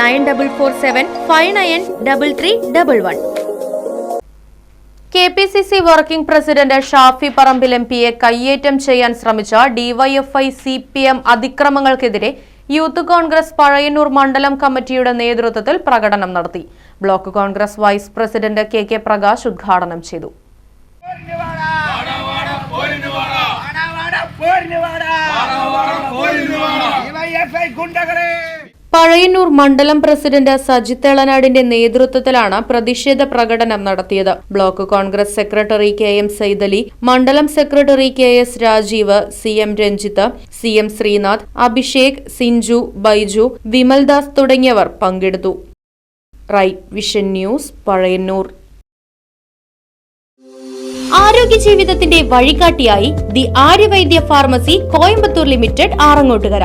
nine double four seven five nine double three double one. K P C C working president Shafi Parambil M പിയെ കയ്യേറ്റം ചെയ്യാൻ ശ്രമിച്ച DYFI C P M അതിക്രമങ്ങൾക്കെതിരെ youth Congress Pazhayannur മണ്ഡലം കമ്മിറ്റിയുടെ നേതൃത്വത്തിൽ പ്രകടനം നടത്തി. Block Congress vice president K K Prakash ഉദ്ഘാടനം ചെയ്തു. പഴയന്നൂർ മണ്ഡലം പ്രസിഡന്റ് സജിത് എളനാടിന്റെ നേതൃത്വത്തിലാണ് പ്രതിഷേധ പ്രകടനം നടത്തിയത്. Block Congress secretary K M Saidali മണ്ഡലം secretary K S Rajeev C M Ranjith C M Sreenath Abhishek Sinchu Baiju Vimaldas തുടങ്ങിയവർ പങ്കെടുത്തു. Right vision news Pazhayannur. ആരോഗ്യ ജീവിതത്തിന്റെ വഴികാട്ടിയായി the Aryavaidya pharmacy Coimbatore limited Arangottukara.